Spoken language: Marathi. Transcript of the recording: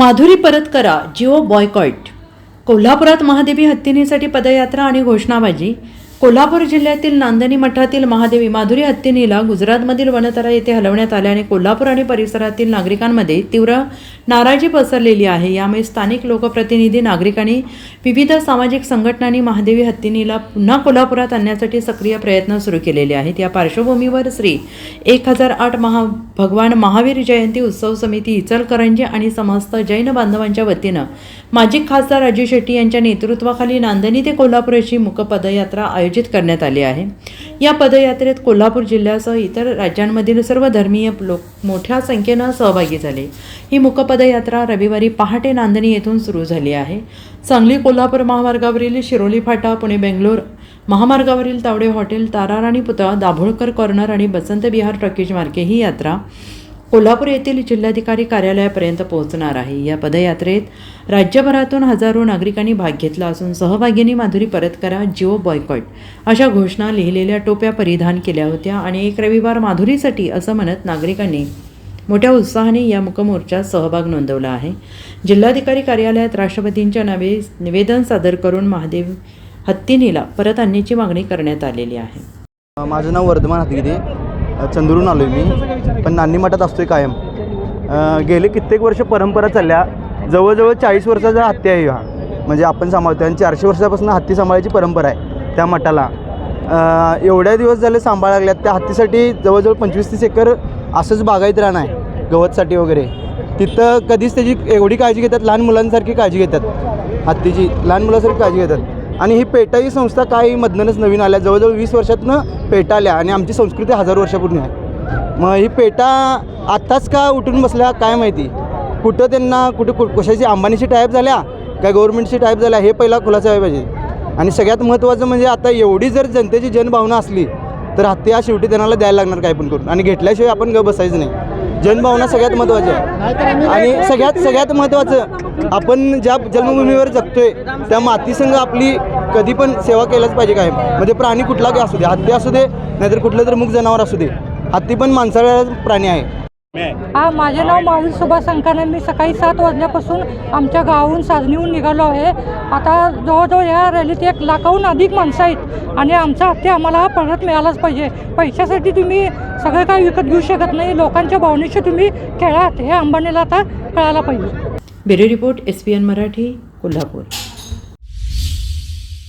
माधुरी परत करा जिओ बॉयकॉट. कोल्हापुरात महादेवी हत्तीनीसाठी पदयात्रा आणि घोषणाबाजी कोल्हापूर जिल्ह्यातील नांदणी मठातील महादेवी माधुरी हत्तीनीला गुजरातमधील वनतरा येथे हलवण्यात आल्याने कोल्हापूर आणि परिसरातील नागरिकांमध्ये तीव्र नाराजी पसरलेली आहे. यामुळे स्थानिक लोकप्रतिनिधी नागरिकांनी विविध सामाजिक संघटनांनी महादेवी हत्तीनीला पुन्हा कोल्हापुरात आणण्यासाठी सक्रिय प्रयत्न सुरू केलेले आहेत. या पार्श्वभूमीवर श्री एक हजार आठ महा भगवान महावीर जयंती उत्सव समिती इचलकरंजी आणि समस्त जैन बांधवांच्या वतीनं माजी खासदार राजू शेट्टी यांच्या नेतृत्वाखाली नांदणी ते कोल्हापूर अशी मुक आयोजित करण्यात आले आहे. या पदयात्रेत कोल्हापूर जिल्ह्यासह इतर राज्यांमधील सर्व धर्मीय लोक मोठ्या संख्येनं सहभागी झाले. ही मुकपदयात्रा रविवारी पहाटे नांदणी येथून सुरू झाली आहे. सांगली कोल्हापूर महामार्गावरील शिरोली फाटा पुणे बेंगलोर महामार्गावरील तावडे हॉटेल ताराराणी पुतळा दाभोळकर कॉर्नर आणि बसंत विहार टॉकीज मार्गे ही यात्रा कोल्हापूर येथील जिल्हाधिकारी कार्यालयापर्यंत पोहोचणार आहे. या पदयात्रेत राज्यभरातून हजारो नागरिकांनी भाग घेतला असून सहभागींनी माधुरी परत करा जिओ बॉयकॉट अशा घोषणा लिहिलेल्या टोप्या परिधान केल्या होत्या आणि एक रविवार माधुरीसाठी असं म्हणत नागरिकांनी मोठ्या उत्साहाने या मुकमोर्चात सहभाग नोंदवला आहे. जिल्हाधिकारी कार्यालयात राष्ट्रपतींच्या नावे निवेदन सादर करून महादेव हत्तीनीला परत आणण्याची मागणी करण्यात आलेली आहे. माझं नाव वर्धमान हातगिरे चंद्रून आलो आहे मी. पण नान्नी मठात असतोय कायम. गेले कित्येक वर्ष परंपरा चालल्या. जवळजवळ चाळीस वर्षाचा हत्ती आहे हा. म्हणजे आपण सांभाळतो आणि चारशे वर्षापासून हत्ती सांभाळायची परंपरा आहे त्या मठाला. एवढ्या दिवस झाले सांभाळ लागल्यात. त्या हत्तीसाठी जवळजवळ पंचवीस तीस एकर असंच बागायत राहणं आहे. गवतसाठी वगैरे. तिथं कधीच त्याची एवढी काळजी घेतात. लहान मुलांसारखी काळजी घेतात. हत्तीची. लहान मुलांसारखी काळजी घेतात. आणि ही पेटा ही संस्था काही मधनंच नवीन आल्या. जवळजवळ वीस वर्षातनं पेटा आल्या आणि आमची संस्कृती हजार वर्षापूर्वी आहे. मग ही पेटा आत्ताच का उठून बसल्या काय माहिती? कुठं त्यांना कुठे कु कशाची अंबानीची टाईप झाल्या काय गव्हर्नमेंटची टाईप झाल्या हे पहिला खुलासा व्हायला पाहिजे. आणि सगळ्यात महत्त्वाचं म्हणजे आता एवढी जर जनतेची जनभावना असली तर हत्या शेवटी त्यांना द्यायला लागणार काय पण करून. आणि घेतल्याशिवाय आपण ग बसायचं नाही. जनभावना सगळ्यात महत्त्वाची आहे. आणि सगळ्यात सगळ्यात महत्त्वाचं आपण ज्या जन्मभूमीवर जगतोय त्या मातीसंग आपली कधी पण सेवा केल्याच पाहिजे काय म्हणजे प्राणी कुठला काय असू दे हत्ती असू दे नाहीतर कुठलं तर मुख जनावर असू दे. हत्ती पण माणसाळा प्राणी आहे. हा माझे नाव माऊली सुभाष संकाने मी सकाळी सात वाजल्यापासून आमच्या गावाहून साजनीहून निघालो आहे. आता जवळजवळ या रॅलीत एक लाखाहून अधिक माणसं आहेत आणि आमचा हत्ते आम्हाला परत मिळालाच पाहिजे. पैशासाठी तुम्ही सगळं काही विकत घेऊ शकत नाही. लोकांच्या भावनेशी तुम्ही खेळात हे अंबानीला आता कळायला पाहिजे. Bureau report S P N Marathi Kolhapur.